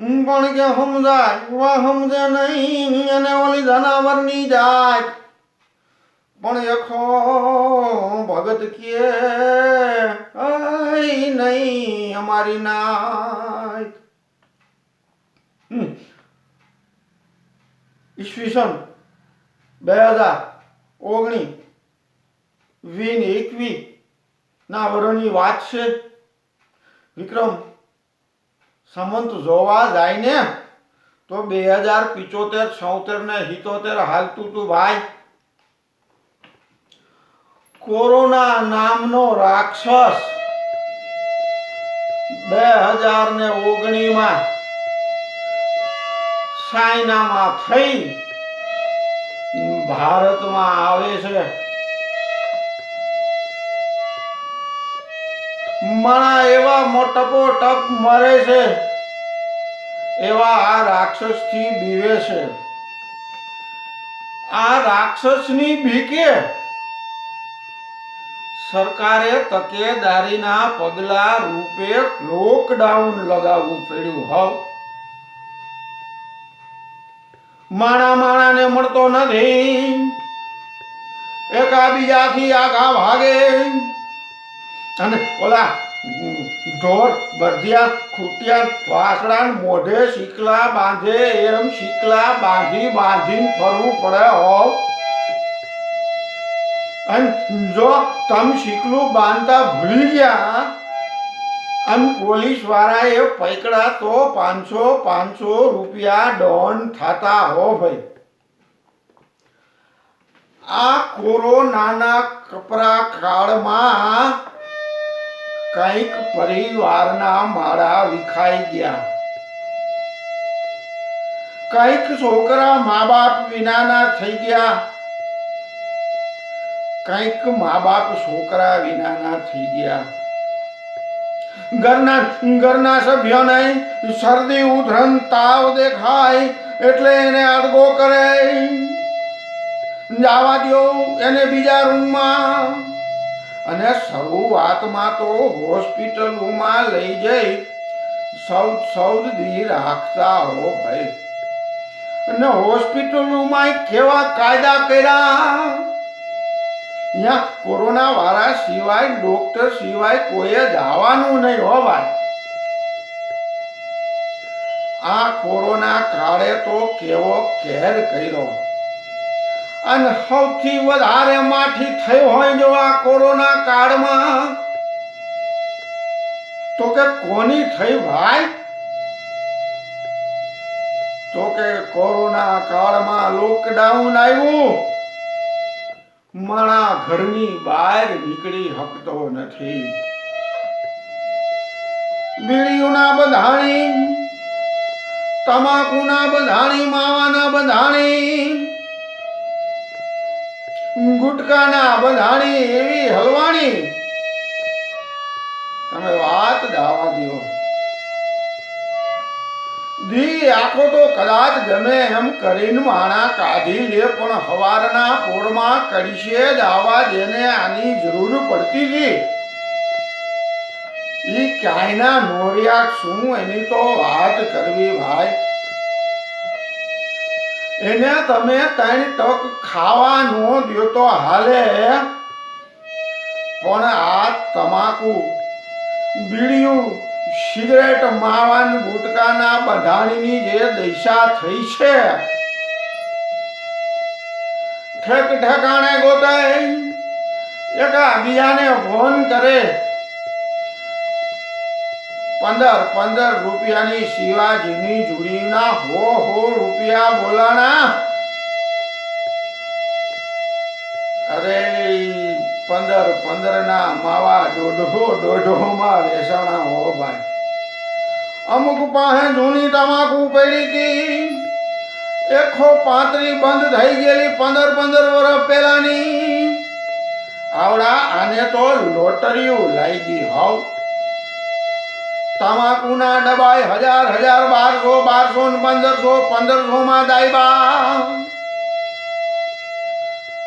પણ કે સમજાય વા સમજે નહીં અને ઓલી ધનાવરની જાય. પણ એખો ભગત કે નહીં, અમારી નાય. ઈસવીસન બે હજાર ઓગણી, વીન એકવી ના વરોની વાત છે. વિક્રમ સમંત જોવા જાય ને તો બે હજાર પિચોતેર, છોતેર ને હિતોતેર હાલતું તું ભાઈ. કોરોના નામનો રાક્ષસ બે હજાર ને ઓગણીમાં ચાઇનામાં થઈ. ભારતમાં આવે છે. મણા એવા મોટપો ટપ મરે છે. એવા આ રાક્ષસથી બીવે છે. આ રાક્ષસની બીકે. સરકારે તકેદારીના પગલા રૂપે લોકડાઉન લગાવવું પડ્યું હવ માણા માણાને મળતો નથી. એકાબીજાથી બીજાથી આગા ભાગે. અને ઓલા ઢોર બરધિયા ખૂટિયા વાસડા મોઢે શીકલા બાંધે, એમ શીકલા બાંધી બાંધીને ફરવું પડે હોવ જો તમે શીકલું બાંધતા ભૂલી ગયા, અને પોલીસ વાળાએ પૈકડા તો પાંચસો પાંચસો રૂપિયા ડોન થતા હો ભાઈ. આ કોરોનાના કપરા કાળમાં કંઈક પરિવારના માળા વિખાઈ ગયા. કંઈક છોકરા મા બાપ વિનાના થઈ ગયા. કંઈક મા બાપ છોકરા વિનાના થઈ ગયા. ઘરના ઘરના સભ્યોને શરદી, ઉધરન, તાવ દેખાય એટલે એને અડગો કરે. જવા દો એને બીજા રૂમમાં. અને શરૂઆતમાં તો હોસ્પિટલોમાં લઈ જઈ સૌ દી રાખતા હો ભાઈ. અને હોસ્પિટલોમાં કેવા કાયદા કર્યા? અહીંયા કોરોના વાળા સિવાય ડોક્ટર સિવાય કોઈએ જવાનું નહીં હો ભાઈ. આ કોરોના કાળે તો કેવો કેર કર્યો. અને સૌથી વધારે માઠી થયો હોય જો આ કોરોના કાળમાં, તો કે કોની થઈ ભાઈ? તો કે કોરોના કાળમાં લોકડાઉન આવ્યું. માણા ઘરની બહાર નીકળી શકતો નથી. બીડીઓના બંધાણી, તમાકુના બંધાણી, માવાના બંધાણી ગુટકાના બંધાણી એવી હલવાણી. તમે વાત દાવા દો. ધી આખો તો કદાચ ગમે એમ કરીને માણા કાઢી લે, પણ હવારના પોળમાં કરીશે દાવા જેને આની જરૂર પડતી હતી ઈ ક્યાંયના મોર્યા શું એની તો વાત કરવી ભાઈ. એને તમે ત્રણ ટક ખાવાનું દો તો હાલે. પણ આ તમાકુ, બીડિયું, સિગરેટ માવાન ગુટકાના બધાણીની જે દશા થઈ છે. ઠેક ઠેકાણે ગોતાય એકા બીજાને ફોન કરે. પંદર પંદર રૂપિયાની શિવાજીની જુડીના હો હો રૂપિયા બોલાણા. અરે, પંદર પંદર ના માવા દોઢો દોઢો માં વેસણા હો ભાઈ. અમુક પાસે જૂની તમાકુ પડી હતી. એકો પાંત્રી બંધ થઈ ગયેલી પંદર પંદર વર્ષ પહેલાની. આવડા, આને તો લોટરીઓ લાગી હાવ. તમાકુના ડબાય હજાર હજાર બારસો બારસો પંદરસો પંદરસો માં દાયબા.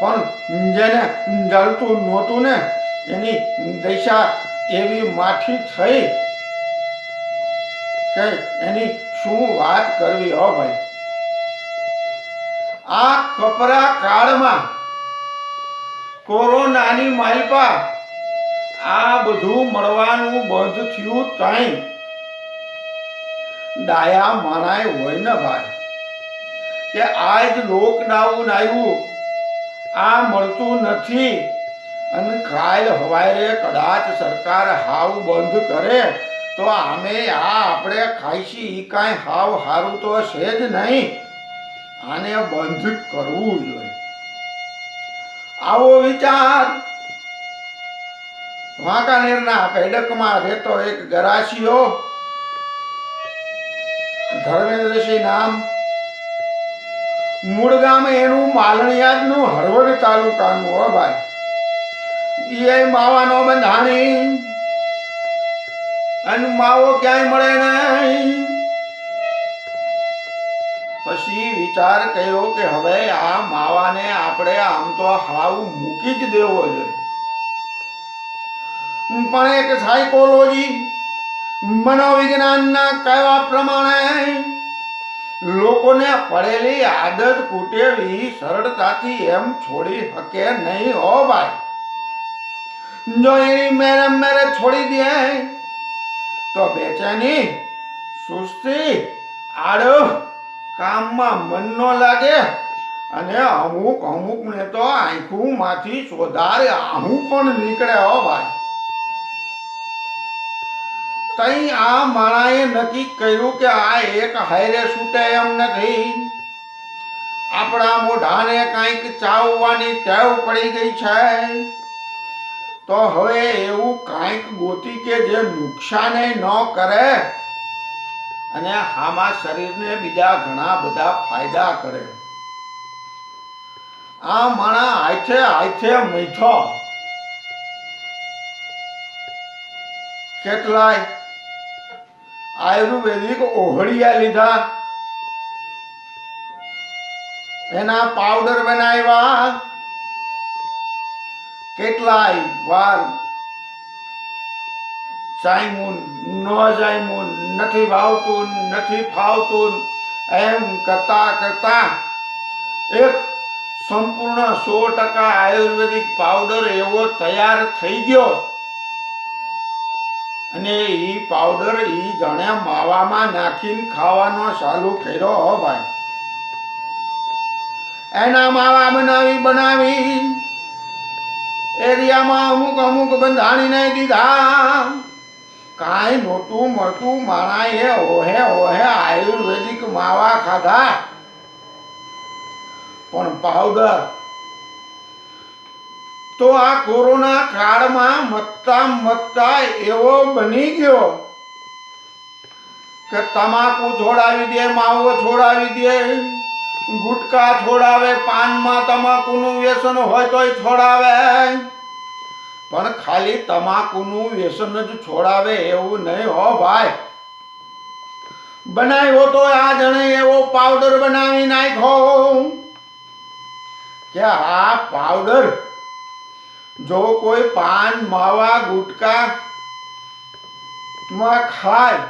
પણ જેને જળતું નહોતું ને, એની દશા એવી માઠી થઈ કે એની શું વાત કરવી હો ભાઈ? આ કપરા કાળમાં કોરોનાની માલપા આ બધું મળવાનું બંધ થયું તાઈ. ડાયા માણાય હોય ને ભાઈ. કે આજ લોકડાઉન આવ્યું. આ મળતું નથી. અને કાલ હવારે કદાચ સરકાર હાવ બંધ કરે, તો આમે આ આપણે ખાઈશી એ કાંઈ હાવ સારું તો છે જ નહીં. આને બંધ કરવું જોઈએ. આવો વિચાર. વાંકાનેરના પેડકમાં રહેતો એક ગરાસીઓ, ધર્મેન્દ્રસિંહ નામ મૂળ ગામ એનું માલણિયાદનું હળવદ તાલુકાનું હો ભાઈ. એ માવાનો બંધાણી, અને માવો ક્યાંય મળે નહીં. પછી વિચાર કર્યો કે હવે આ માવાને આપણે આમ તો હાવ મૂકી જ દેવો જોઈએ. પણ એક સાયકોલોજી મનોવિજ્ઞાનના કહેવા પ્રમાણે લોકોને પડેલી આદત કુટેવી સરળતાથી એમ છોડી શકે નહીં હો ભાઈ જો એની મેરે મેરે છોડી દે તો બેચેની સુસ્તી આડો કામમાં મન ન લાગે અને અમુક અમુક ને તો આંખું માંથી સોધારે આહું પણ નીકળે હો ભાઈ તઈ આ માણાએ નક્કી કર્યું કે આ એક હાયરે છૂટે એમ નથી. આપણા મોઢાને કાંઈક ચાવવાની ટેવ પડી ગઈ છે. તો હવે એવું કંઈક ગોતી કે જે નુકસાને ન કરે અને આમાં શરીરને બીજા ઘણા બધા ફાયદા કરે. આ માણા હાથે હાથે મીઠો. કેટલાય આયુર્વેદિક ઓહળિયા લીધા એના પાવડર બનાવ્યા કેટલાય વાર જાયમુન ન જાયમુન નથી ભાવતું નથી ફાવતું એમ કરતા કરતા એક સંપૂર્ણ સો ટકા આયુર્વેદિક પાવડર એવો તૈયાર થઈ ગયો અને એ પાવડર એ જણે માવામાં નાખીને ખાવાનો ચાલુ કર્યો હો ભાઈ. એના માવા બનાવી બનાવી એરિયામાં અમુક અમુક બંધાણીને દીધા. કાંઈ નહોતું મળતું, માણાએ ઓહે ઓહે આયુર્વેદિક માવા ખાધા. પણ પાવડર તો આ કોરોના કાળમાં મતતા મતતા એવો બની ગયો કે તમાકુ છોડાવી દે, માવો છોડાવી દે, ગુટકા છોડાવે, પાનમાં તમાકુનું વ્યસન હોય તોય છોડાવે. પણ ખાલી તમાકુનું વ્યસન જ છોડાવે એવું નહીં હો ભાઈ. બનાવ્યો તો આ જણે એવો પાવડર બનાવી નાખ્યો કે આ પાવડર જો કોઈ પાન, માવા, ગુટકા માં ખાય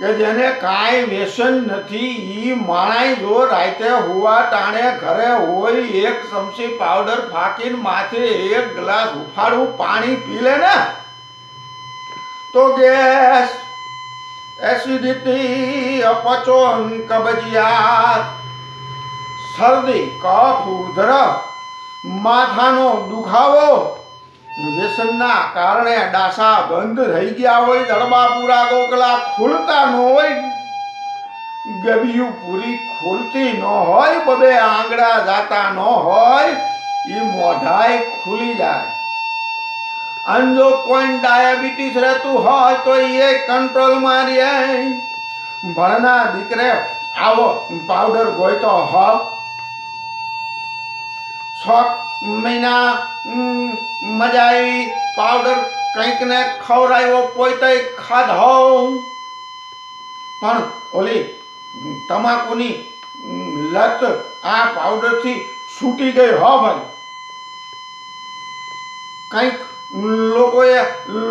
કે જેને કાંઈ વ્યસન નથી, ઈ માણાય જો રાતે હોવા ટાણે ઘરે હોય, એક ચમચી પાવડર ફાકીને માથે એક ગ્લાસ ઉફાળું પાણી પી લે ને, તો ગેસ, એસિડિટી, અપચો કબજિયાત, શરદી, કફ, ઉધરસ માથાનો દુખાવો. વ્યસનના કારણે ડાસા બંધ થઈ ગયા હોય દડબા પૂરા ગોકલા ખુલતા ન હોય, ગબિયું પૂરી ખુલતી ન હોય, બબે આંગળા જાતા ન હોય, એ મોઢાય ખુલી જાય. અને જો કોઈ ડાયાબિટીસ રહેતું હોય, તો એ કંટ્રોલમાં રહે. ભણના દીકરે, આવો, પાવડર ગોયતો હો. છ મહિના ઉમ, મજા આવી પાવડર કંઈક ને ખવડાવ્યો પોતે ખાધો પણ ઓલી તમાકુની ઉમ, લત આ પાવડરથી છૂટી ગઈ હો ભાઈ કંઈક લોકોએ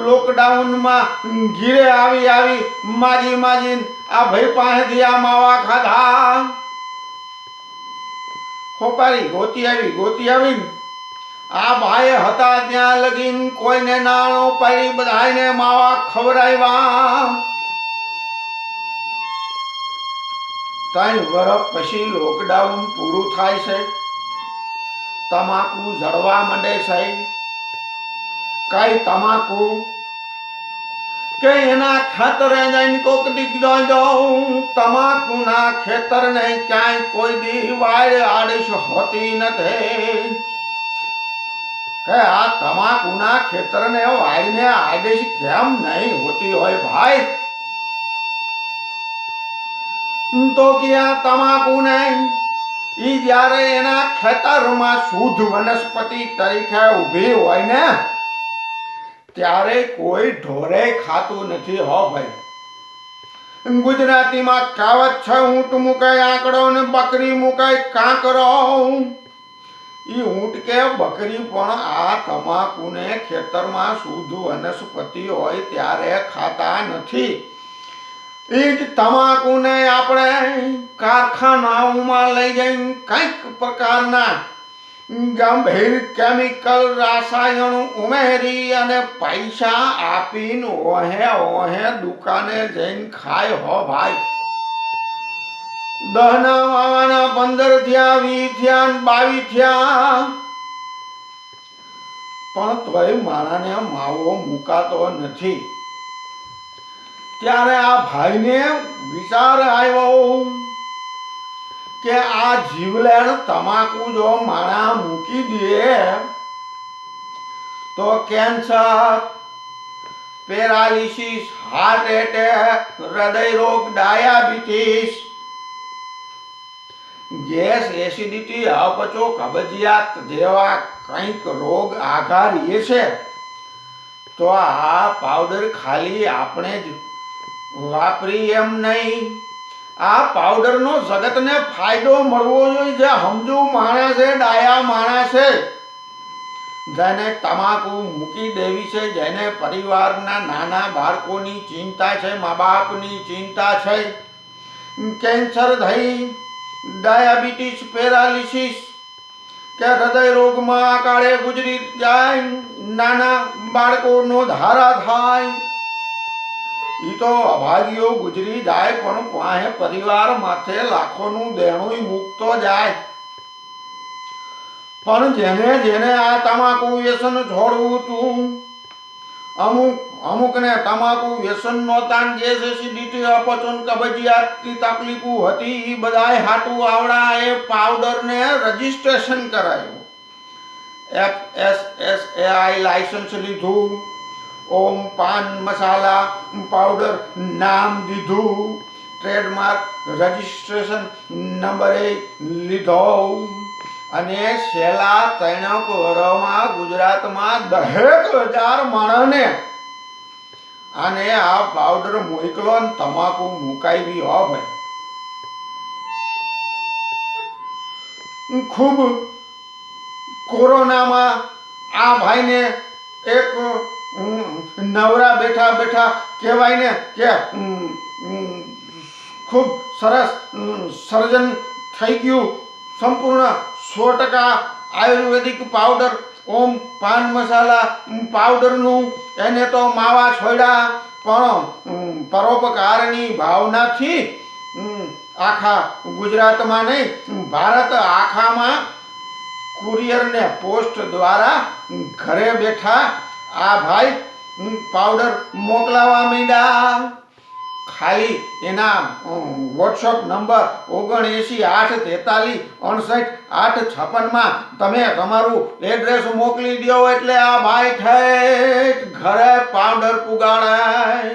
લોકડાઉનમાં ઘીરે આવી આવી માજી માજી આ ભાઈ પાસેથી આ માવા ખાધા ખોપારી, ગોતી આવી, ગોતી આવીને આ ભાઈ હતા ત્યાં લગીન કોઈને નાણો પાડી બધાને માવા ખવડાવ્યા. ત્રણ વર્ષ પછી લોકડાઉન પૂરું થાય છે. તમાકુ જળવા માંડે છે. કઈ તમાકુ કે એના ખેતરે જઈને કોક દી જાઉં. તમાકુના ખેતરને ક્યાંય કોઈ દી વાડ આડીશ હોતી નથી. કે આ તમાકુના ખેતરને વાળીને આડીશ કેમ નહીં હોતી હોય ભાઈ? તો કે આ તમાકુ નહીં? ઈ જ્યારે એના ખેતરમાં શુદ્ધ વનસ્પતિ તરીકે ઊભી હોય ને ત્યારે કોઈ ઢોરે ખાતું નથી, હો ભાઈ. ગુજરાતીમાં કાવત છે, ઊંટ મુકાય આંકડો ને બકરી મુકાય કાંકરો. ઈ ઊંટ કે બકરી પણ આ તમાકુને ખેતરમાં શુદ્ધ વનસ્પતિ હોય ત્યારે ખાતા નથી. એ જ તમાકુને આપણે કારખાનાઓમાં લઈ જઈને કંઈક પ્રકારના ગંભીર કેમિકલ રાસાયણ ઉમેરી અને પૈસા આપીને ઓહે ઓહે દુકાને જઈને ખાય હો ભાઈ. દહના વાવાના પંદર થયા વી થયા બાવી થયા. પણ તોય મારાને માવો મુકાતો નથી. ત્યારે આ ભાઈને વિચાર આવ્યો કે આ જીવલેણ તમાકુ જો માણા મૂકી દે, તો કેન્સર, પેરાલિસિસ હાર્ટ એટેક હૃદય રોગ ડાયાબિટીસ, ગેસ, એસિડિટી, અપચો, કબજિયાત જેવા કંઈક રોગ આઘારીએ છે, તો આ પાવડર ખાલી આપણે જ વાપરી એમ નહીં. આ પાવડરનો જગતને ફાયદો મળવો જોઈએ, જે સમજુ માણસ છે ડાયા માણસ. છે જેને તમાકુ મૂકી દેવી છે, જેને પરિવારના નાના બાળકોની ચિંતા છે મા બાપની ચિંતા છે. કેન્સર થઈ, ડાયાબિટીસ, પેરાલિસિસ, કે હૃદય રોગમાં કાળે ગુજરી જાય, નાના બાળકોનો ધારા થાય. ઈ તો અભાગીઓ ગુજરી જાય, પણ પાસે પરિવાર માથે લાખોનું દેણું મૂકતો જાય. પણ જેને જેને આ તમાકુ વ્યસન છોડવું તું, અમુક, અમુકને તમાકુ વ્યસન નહોતા ને ગેસ એસિડિટી અપચન કબજિયાતની તકલીફો હતી એ બધાય હાટું આવડા એ પાવડરને રજીસ્ટ્રેશન કરાયું. F S S A I licence લીધું ઓમ પાન મસાલા પાવડર નામ દીધું. ટ્રેડમાર્ક રજિસ્ટ્રેશન નંબરે લીધો. અને છેલ્લા ત્રણેક વર્ષમાં ગુજરાતમાં દહેક હજાર માણસને અને આ પાવડર મોકલો ને તમાકુ મુકાવી હો ભાઈ. ખૂબ કોરોનામાં આ ભાઈને એક નવરા બેઠા બેઠા કહેવાય ને કે ખૂબ સરસ સર્જન થઈ ગયું. સંપૂર્ણ સો ટકા આયુર્વેદિક પાવડર. ઓમ પાન મસાલા પાવડરનું. એને તો માવા છોડ્યા. પણ પરોપકારની ભાવનાથી આખા ગુજરાતમાં નહીં ભારત આખામાં કુરિયરને પોસ્ટ દ્વારા ઘરે બેઠા આ ભાઈ પાવડર મોકલાવા માંડ્યા. ખાલી એના વોટ્સઅપ નંબર ઓગણએંસી આઠ તેતાલીસ અણસઠ આઠ છપ્પનમાં તમે તમારું એડ્રેસ મોકલી દો એટલે આ ભાઈ ઠેઠ ઘરે પાવડર પુગાડાય.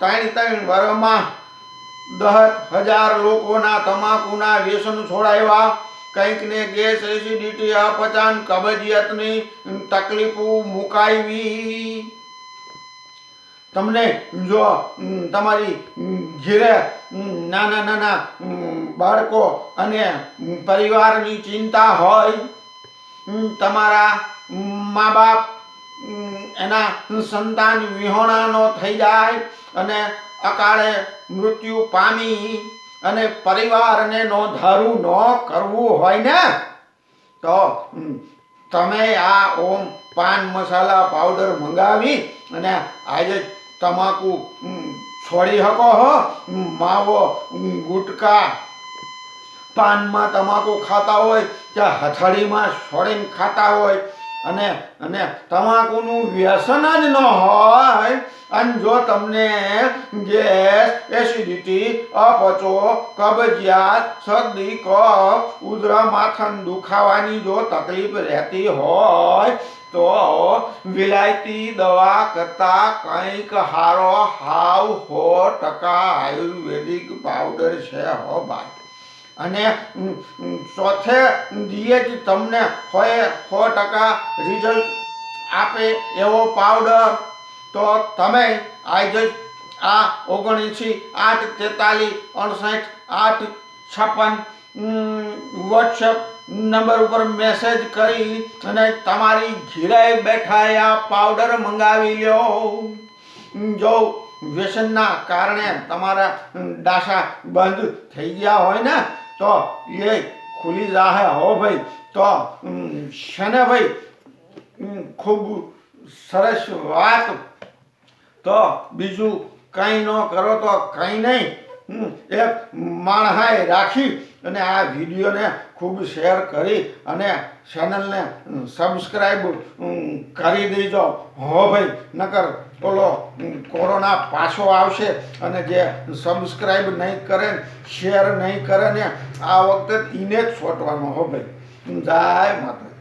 ત્રણ ત્રણ વર્ષમાં દસ હજાર લોકોના તમાકુના વ્યસન છોડાવ્યા. કંઈક ને ગેસ એસિડિટી અપચાન કબજિયાતની તકલીફો મુકાવી તમને જો તમારી ઘેરે નાના નાના બાળકો અને પરિવારની ચિંતા હોય તમારા મા બાપ એના સંતાન વિહોણાનો થઈ જાય અને અકાળે મૃત્યુ પામી. અને પરિવારને નો ધારું ન કરવું હોય ને, તો તમે આ ઓમ પાન મસાલા પાવડર મંગાવી અને આજે તમાકુ છોડી શકો હો. માવો ગુટકા, પાનમાં તમાકુ ખાતા હોય કે હથળીમાં છોડીને ખાતા હોય. અને અને તમાકુનું વ્યસન જ ન હોય અને જો તમને ગેસ એસિડિટી અપચો કબજિયાત શરદી કફ ઉધરા માથાનું દુખાવાની જો તકલીફ રહેતી હોય તો વિલાયતી દવા કરતા કંઈક હારો હાવ સો ટકા આયુર્વેદિક પાવડર છે હો ભાઈ અને ઉમ, ઉમ, ચોથે દીએ જ તમને હોય સો ટકા રિઝલ્ટ આપે એવો પાવડર. તો તમે આજે આ ઓગણએંસી આઠ, તેતાલીસ, અડસઠ, આઠ, છપ્પન વોટ્સએપ નંબર ઉપર મેસેજ કરી અને તમારી ઘીરે બેઠા આ પાવડર મંગાવી લ્યો જો વ્યસનના કારણે તમારા ડાસા બંધ થઈ ગયા હોય ને, તો એ ખુલી જાહે હો ભાઈ. તો છે ને ભાઈ? ખૂબ સરસ વાત તો બીજું કંઈ ન કરો તો કંઈ નહીં. એક માણહાય રાખી અને આ વિડીયોને ખૂબ શેર કરી અને ચેનલને સબસ્ક્રાઈબ કરી દેજો. હો ભાઈ, નકર ઓલો કોરોના પાછો આવશે અને જે સબસ્ક્રાઈબ નહીં કરે શેર નહીં કરે ને, આ વખતે એને જ છોટવાનો હો ભાઈ. જય માતા